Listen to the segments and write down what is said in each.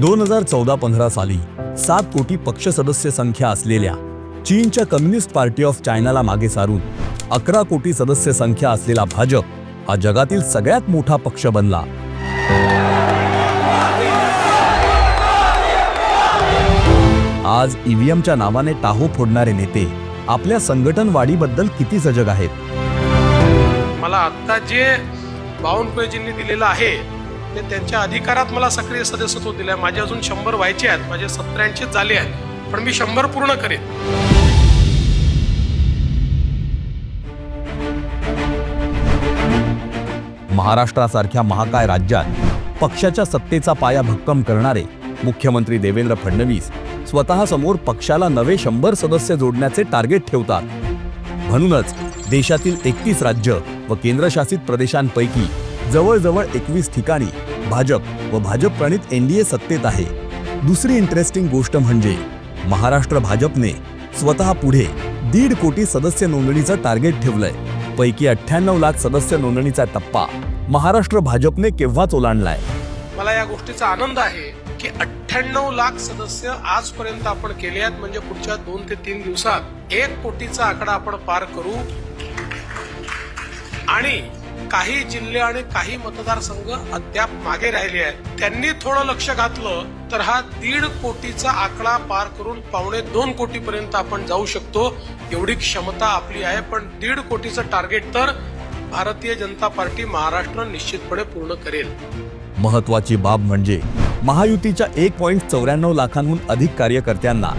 दोन हजार चौदा पंधरा साली सात कोटी पक्ष सदस्य संख्या असलेल्या चीनच्या कम्युनिस्ट पार्टी ऑफ चायनाला मागे सारून अकरा कोटी सदस्य संख्या असलेला भाजप हा जगातील सगळ्यात मोठा पक्ष बनला. आज ईव्हीएमच्या नावाने टाहो फोडणारे नेते आपल्या संघटन वाढीबद्दल किती सजग आहेत? मला आता जे बावनकुळेजींनी दिलेलं आहे ते त्यांच्या अधिकारात मला सक्रिय सदस्यत्व दिलं आहे माझे अजून शंभर व्हायचे आहेत. माझे सत्र्याऐंशीच झाले आहेत. पण मी शंभर पूर्ण करेन. महाराष्ट्रासारख्या महाकाय राज्यात पक्षाच्या सत्तेचा पाया भक्कम करणारे मुख्यमंत्री देवेंद्र फडणवीस स्वतःसमोर पक्षाला नवे शंभर सदस्य जोडण्याचे टार्गेट ठेवतात. म्हणूनच देशातील एकतीस राज्य व केंद्रशासित प्रदेशांपैकी जवळजवळ एकवीस ठिकाणी भाजप व भाजप प्रणित एनडीए सत्तेत आहे. दुसरी इंटरेस्टिंग गोष्ट म्हणजे महाराष्ट्र भाजपने स्वतः पुढे दीड कोटी सदस्य नोंदणीचं टार्गेट ठेवलंय. पैकी अठ्ठ्याण्णव लाख सदस्य नोंदणीचा टप्पा महाराष्ट्र भाजपने केव्हाच ओलांडलाय? मला या गोष्टीचा आनंद आहे की अठ्ठ्याण्णव लाख सदस्य आजपर्यंत आपण केले आहेत म्हणजे पुढच्या दोन ते तीन दिवसात एक कोटीचा आकडा आपण पार करू. आणि काही जिल्हे आणि काही मतदारसंघ अद्याप मागे राहिले आहेत. त्यांनी थोडं लक्ष घातलं तर हा दीड कोटीचा आकडा पार करून पावणे दोन कोटी पर्यंत आपण जाऊ शकतो. एवढी क्षमता आपली आहे पण दीड कोटीचं टार्गेट तर भारतीय जनता पार्टी महाराष्ट्र निश्चितपणे पूर्ण करेल. महत्वाची बाब म्हणजे महायुतीच्या एक पॉइंट चौऱ्याण्णव लाखांहून अधिक कार्यकर्त्यांना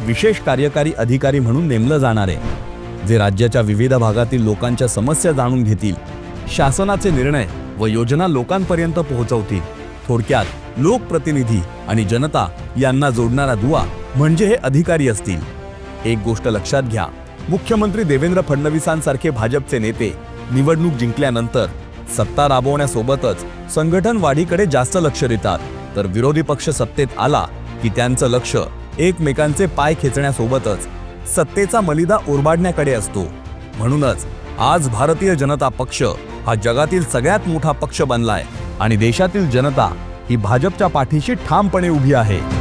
विशेष कार्यकारी अधिकारी म्हणून नेमलं जाणार आहे. जे राज्याच्या विविध भागातील लोकांच्या समस्या जाणून घेतील शासनाचे निर्णय व योजना लोकांपर्यंत पोहोचवतील. थोडक्यात लोकप्रतिनिधी आणि जनता यांना जोडणारा दुवा म्हणजे हे अधिकारी असतील. एक गोष्ट लक्षात घ्या मुख्यमंत्री देवेंद्र फडणवीसांसारखे भाजपचे नेते निवडणूक जिंकल्यानंतर सत्ता राबवण्यासोबतच संघटन वाढीकडे जास्त लक्ष देतात. तर विरोधी पक्ष सत्तेत आला की त्यांचं लक्ष एकमेकांचे पाय खेचण्यासोबतच सत्तेचा मलिदा ओरबाडण्याकडे असतो. म्हणूनच आज भारतीय जनता पक्ष हा जगातील सगळ्यात मोठा पक्ष बनलाय आणि देशातील जनता ही भाजपच्या पाठीशी ठामपणे उभी आहे.